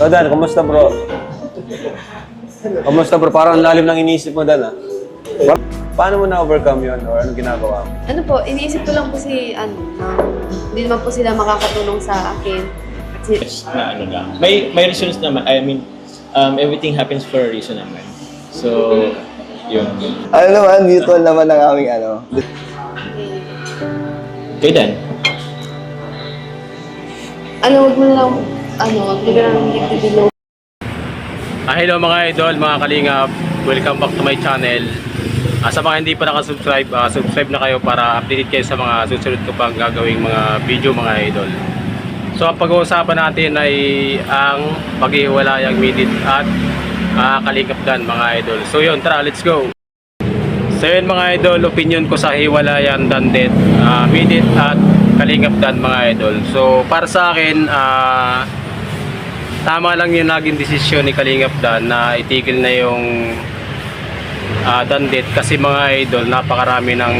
So Dan, kumusta bro? Kumusta bro? Parang ang lalim ng iniisip mo Dan ah. Pa- Paano mo na-overcome yun or anong ginagawa mo? Ano po, iniisip ko lang po si, ano, na hindi naman po sila makakatulong sa akin. Kasi, na ano lang. May may reasons naman. I mean, um, everything happens for a reason naman. So, yun. Ano naman, mutual naman ang aming ano. eh, Kay Dan, ano, wag mo lang, ano, below. Ah, hello mga idol, mga kalingap. Welcome back to my channel. Ah, sa mga hindi pa nakasubscribe, ah, subscribe na kayo para update kayo sa mga susunod ko pang gagawing mga video mga idol. So ang pag-uusapan natin ay ang paghiwalayang midit at ah, kalingap mga idol. So yun, tara, let's go! So yun mga idol, opinion ko sa hiwalayan dandet, uh, midit at kalingap dan mga idol. So para sa akin, ah, tama lang yung naging desisyon ni Kalingap Dan na itigil na yung ah, dandet kasi mga idol, napakarami ng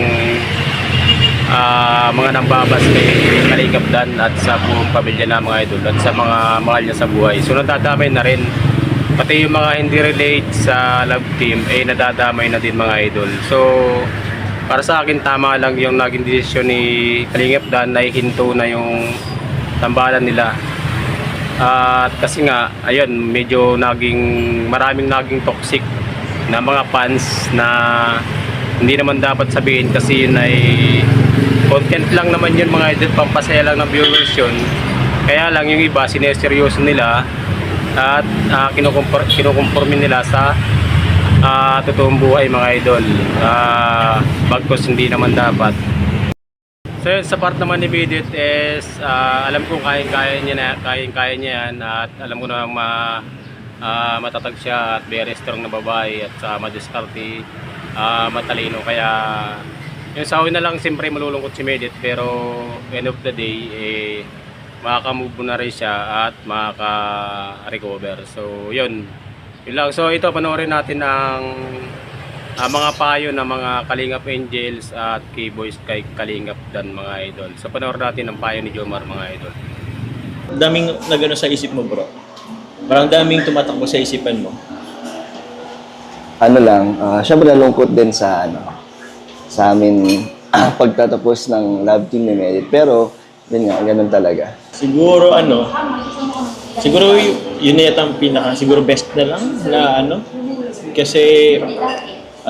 ah, mga nambabas kay Kalingap Dan at sa buong pamilya na mga idol at sa mga mahal niya sa buhay. So nadadamay na rin pati yung mga hindi relate sa love team eh nadadamay na din mga idol. So para sa akin tama lang yung naging desisyon ni Kalingap Dan na ihinto na yung tambalan nila. At kasi nga, ayun, medyo naging maraming naging toxic na mga fans na hindi naman dapat sabihin kasi yun ay content lang naman yun mga idol, pampasaya lang ng viewers yun. Kaya lang yung iba, sineseryoso nila at uh, kinukumpor, kinukumpormin nila sa ah, totoong buhay mga idol. Uh, bagkos hindi naman dapat. So sa part naman ni Bidit is ah, alam kong kayang-kaya niya na kayang-kaya niya yan at alam ko na ma ah, matatag siya at very strong na babae at sa madiskarte ah, matalino. Kaya yung sa na lang siyempre malulungkot si Medit pero end of the day eh makaka-move na rin siya at makaka-recover. So yun. Yun lang. So ito panoorin natin ang Ah, mga payo ng mga Kalingap Angels at K-Boys kay Kalingap Dan mga idol. Sa panoorin natin ang payo ni Jomar mga idol. daming nagano sa isip mo, bro. Parang daming tumatakbo sa isipan mo. Ano lang, ah, syempre nalungkot din sa ano, sa amin pagtatapos ng love team ni Merit. Pero, yun nga, ganun talaga. Siguro ano, siguro yun na yata ang pinaka, siguro best na lang na ano. Kasi,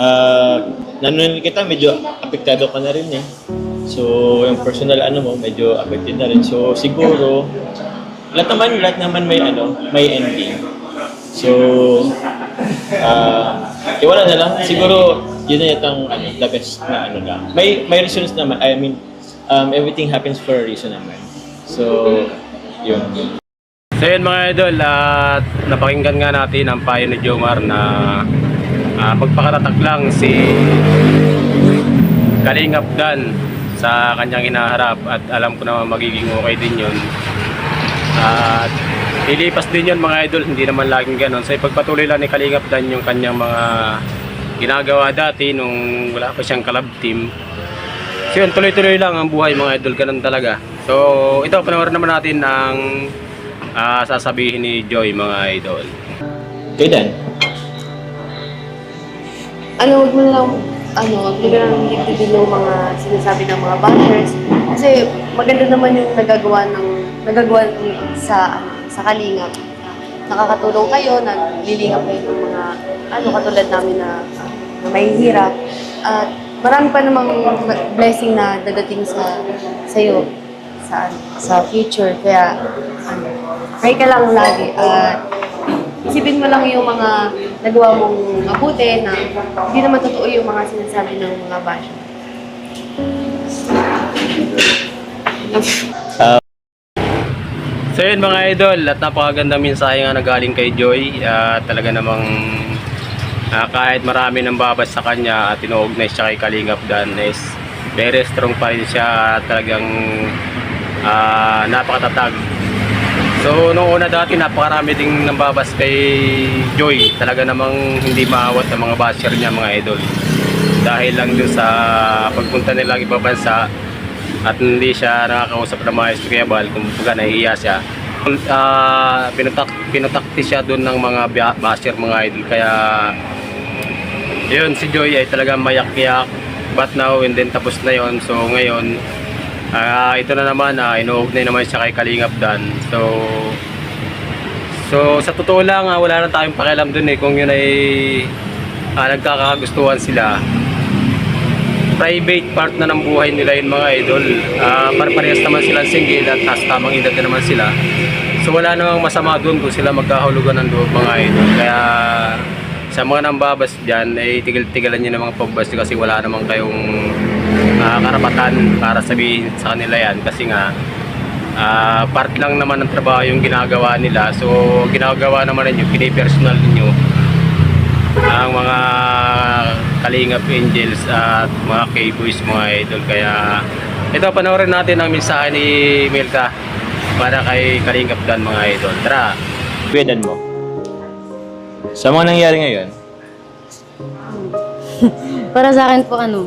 ah, nanonood kita, medyo apektado ka na rin eh. So, yung personal ano mo, medyo affected na rin. So, siguro, lahat naman, lahat naman may ano, may ending. So, ah, eh, wala na lang. Siguro, yun na yata ang ano, the best na ano lang. May, may reasons naman. I mean, um, everything happens for a reason naman. So, yun. So yun mga idol, at napakinggan nga natin ang payo ni Jomar na ah, magpakatatak lang si Kalingap Dan sa kanyang inaharap at alam ko naman magiging okay din yun. At lilipas din yun mga idol, hindi naman laging ganon. So ipagpatuloy lang ni Kalingap Dan yung kanyang mga ginagawa dati nung wala pa siyang club team. So yun, tuloy-tuloy lang ang buhay mga idol, ganun talaga. So ito, panoorin naman natin ang ah, sasabihin ni Joy mga idol. Kay Dan, Ano, wag mo lang, ano, wag mo lang below mga sinasabi ng mga bashers. Kasi maganda naman yung nagagawa ng, nagagawa sa, sa kalingap. Nakakatulong kayo, naglilingap kayo ng mga, ano, katulad namin na, na may hirap. At marami pa namang blessing na dadating sa sa'yo sa sa future. Kaya, ano, pray ka lang lagi. At isipin mo lang yung mga nagawa mong mabuti na hindi naman totoo yung mga sinasabi ng mga basher. So yun mga idol, at napakaganda mensahe nga na galing kay Joy. At talaga namang ah, kahit marami nang babas sa kanya at tinuugnay siya kay Kalingap Dan is very strong pa rin siya talagang ah, napakatatag. So nung una dati napakarami ding nambabas kay Joy. Talaga namang hindi maawat ng mga basher niya mga idol. Dahil lang dun sa pagpunta nilang ibang bansa at hindi siya nakakausap ng mga estudyabal kung baga nahihiya siya. Uh, pinutak, pinatakti siya doon ng mga ba- basher mga idol. Kaya yun, si Joy ay talagang mayak-yak. But now, and then tapos na yon So ngayon, ah ito na naman, uh, inuugnay naman siya kay Kalingap Dan. So, so sa totoo lang, ah, wala na tayong pakialam dun eh kung yun ay ah, nagkakagustuhan sila. Private part na ng buhay nila yun mga idol. Ah, parehas naman silang single at tas tamang edad na naman sila. So wala namang masama doon kung sila magkahulugan ng loob mga idol. Kaya sa mga nambabas dyan, ay tigil-tigilan nyo ng mga pagbas kasi wala namang kayong ah, karapatan para sabihin sa kanila yan. Kasi nga, ah, part lang naman ng trabaho yung ginagawa nila. So, ginagawa naman ninyo, pinipersonal ninyo ang mga Kalingap Angels at mga K-Boys, mga idol. Kaya, ito, panoorin natin ang mensahe ni Milka para kay Kalingap Dan, mga idol. Tara! Kuyadan mo. Sa mga nangyari ngayon, Para sa akin po ano,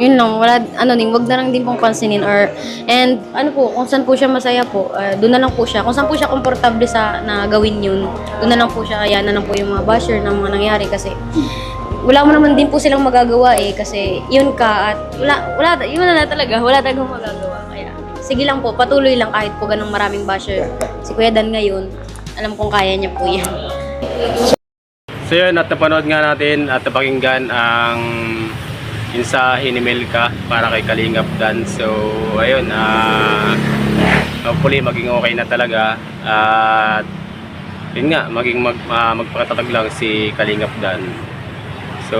yun lang, wala, ano ning, wag na lang din pong pansinin or, and ano po, kung saan po siya masaya po, uh, doon na lang po siya. Kung saan po siya komportable sa na gawin yun, doon na lang po siya, kaya na lang po yung mga basher ng mga nangyari kasi wala mo naman din po silang magagawa eh kasi yun ka at wala, wala, yun na talaga, wala talagang magagawa. Kaya sige lang po, patuloy lang kahit po ganong maraming basher. Si Kuya Dan ngayon, alam kong kaya niya po yan. So yun, at napanood nga natin at napakinggan ang mensahe ni Milka para kay Kalingap Dan. So, ayun, ah hopefully maging okay na talaga. At yun nga, maging mag, ah, magpakatatag lang si Kalingap Dan. So,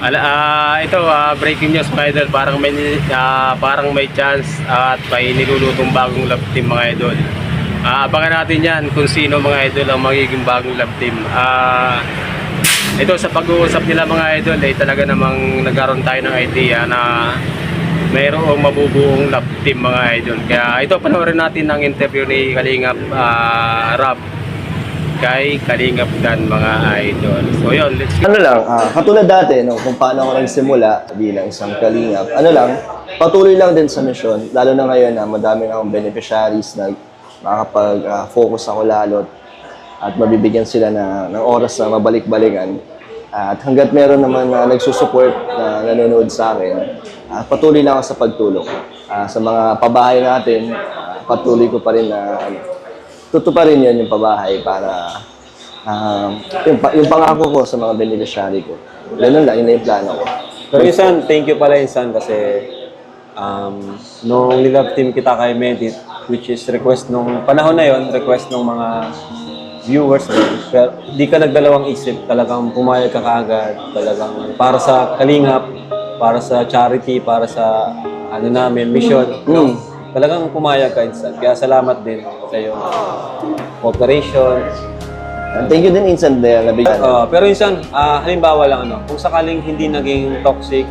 ala, ah, ito, ah, breaking news mga idol. Parang may, ah, parang may chance at may nilulutong bagong love team mga idol. Ah, abangan natin yan kung sino mga idol ang magiging bagong love team. Ah, ito sa pag-uusap nila mga idol ay talaga namang nagkaroon tayo ng idea na mayroong mabubuong love team mga idol. Kaya ito panoorin natin ang interview ni Kalingap ah, Rob kay Kalingap Dan mga idol. So yun, let's Ano lang, ah, katulad dati, no, kung paano ako nagsimula bilang isang kalingap, ano lang, patuloy lang din sa misyon, lalo na ngayon na madami na akong beneficiaries na makakapag-focus ako lalo at mabibigyan sila na, ng oras na mabalik-balikan. At hanggat meron naman na nagsusupport na nanonood sa akin, ah, patuloy lang ako sa pagtulong. Ah, sa mga pabahay natin, ah, patuloy ko pa rin na ano, tutuparin yun yung pabahay para um, yung, yung pangako ko sa mga beneficiary ko. Ganun lang, yun na yung plano ko. Pero Insan, thank you pala Insan kasi um, nung nilove team kita kay Medit, which is request nung panahon na yon request ng mga viewers mo. Pero di ka nagdalawang isip, talagang pumayag ka kaagad, talagang para sa kalingap, para sa charity, para sa ano namin, mission. No? Talagang pumayag ka Insan. Kaya salamat din sa iyong cooperation, And thank you din, Insan, dahil nabigyan. Ah, pero insan, ah, halimbawa lang ano, kung sakaling hindi naging toxic,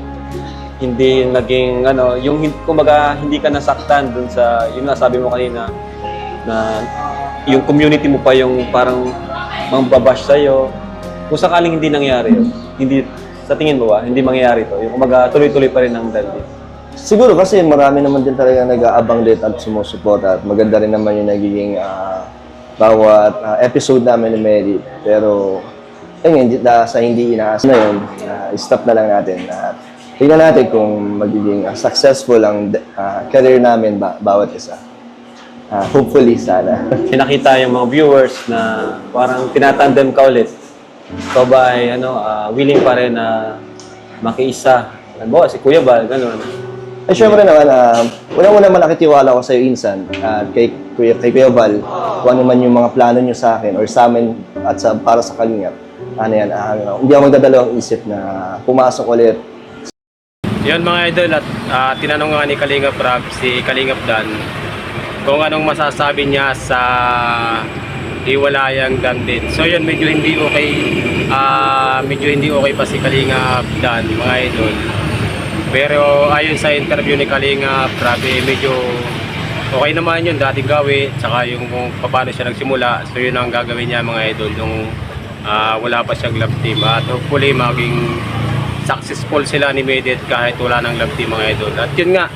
hindi naging ano, yung hin- kumbaga hindi ka nasaktan dun sa yung nasabi mo kanina na yung community mo pa yung parang mambabash sa Kung sakaling hindi nangyari yun, hindi sa tingin mo ba, hindi mangyayari to. Yung kumbaga tuloy-tuloy pa rin ang dandi. Siguro kasi marami naman din talaga nag-aabang din at sumusuporta at maganda rin naman yung nagiging ah, bawat ah, episode namin ni Mary. Pero, ayun, hindi, da, sa hindi inaas na yun, ah, stop na lang natin. At tingnan natin kung magiging ah, successful ang ah, career namin ba, bawat isa. Ah, hopefully, sana. Pinakita yung mga viewers na parang tinatandem ka ulit. Ikaw ba ay ano, ah, willing pa rin na makiisa? Halimbawa, si Kuya Bal, gano'n. Ay, syempre naman, uh, unang-una man nakitiwala ko sa iyo, Insan, at kay, Kuya, kay Kuya Val, kung ano man yung mga plano nyo sa akin or sa amin at sa, para sa Kalingap. Ano yan, ano, hindi ako magdadalawang isip na pumasok ulit Yun mga idol at ah, tinanong nga ni Kalingap Rob si Kalingap Dan kung anong masasabi niya sa hiwalayang Dan din. So yun medyo hindi okay ah, medyo hindi okay pa si Kalingap Dan mga idol. Pero ayon sa interview ni Kalingap Rob eh, medyo okay naman yun dating gawi tsaka yung kung paano siya nagsimula so yun ang gagawin niya mga idol nung ah, wala pa siyang love team at hopefully maging successful sila ni Medit kahit wala ng love team mga idol. At yun nga,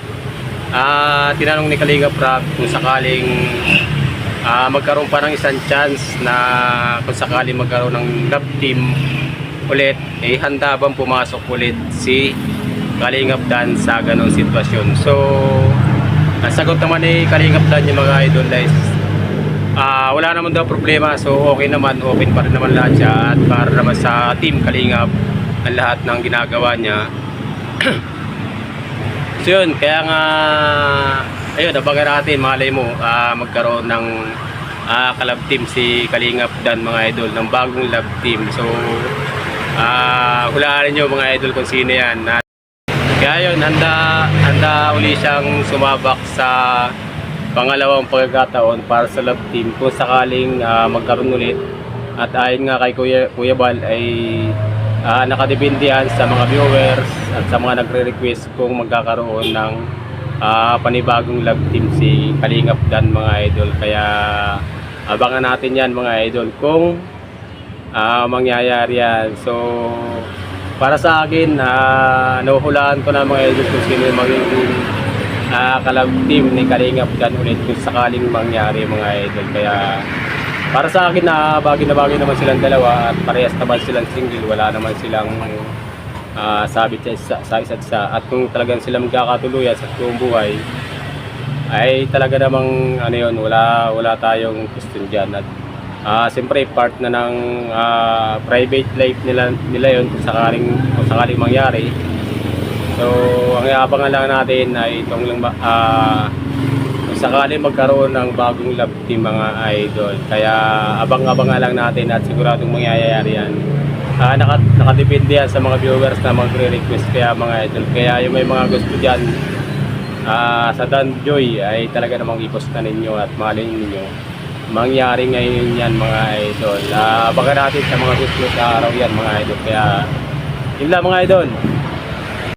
ah tinanong ni Kalinga Prab kung sakaling ah, magkaroon pa ng isang chance na kung sakali magkaroon ng love team ulit, eh handa bang pumasok ulit si Kalingap Dan sa ganong sitwasyon. So, ang sagot naman ni Kalingap Dan yung mga idol guys, ah wala naman daw problema. So, okay naman, open pa rin naman lahat siya. At para naman sa team Kalingap, ang lahat ng ginagawa niya. so yun, kaya nga, ayun, abangan natin, malay mo, ah, magkaroon ng ah, kalab team si Kalingap Dan mga idol, ng bagong love team. So, ah hulaan nyo mga idol kung sino yan. Kaya yun, handa, handa uli siyang sumabak sa pangalawang pagkakataon para sa love team kung sakaling ah, magkaroon ulit. At ayon nga kay Kuya, Kuya Bal ay uh, nakadepende sa mga viewers at sa mga nagre-request kung magkakaroon ng ah, panibagong love team si Kalingap Dan mga idol. Kaya abangan natin yan mga idol kung ah mangyayari yan. So, para sa akin, uh, nahuhulaan ko na mga idol kung sino magiging uh, kalab team ni Kalingap Dan ulit kung sakaling mangyari mga idol. Kaya para sa akin na bagay na bagay naman silang dalawa at parehas naman silang single, wala naman silang ah, sabit sa, isa- sa isa't isa. At kung talagang sila magkakatuluyan sa buong buhay, ay talaga namang ano yun, wala, wala tayong question dyan. At ah siyempre part na ng ah, private life nila nila yon kung sakaling kung sakaling mangyari. So, ang iabangan lang natin ay itong lang ba- ah sakaling magkaroon ng bagong love team mga idol. Kaya abang-abang lang natin at siguradong mangyayari yan. Ah, naka, nakadepende yan sa mga viewers na magre-request kaya mga idol. Kaya yung may mga gusto dyan ah sa Dan Joy ay talaga namang i-post na ninyo at mahalin ninyo mangyari ngayon yan mga idol. Uh, baka natin sa mga susunod na araw yan mga idol. Kaya yun lang mga idol.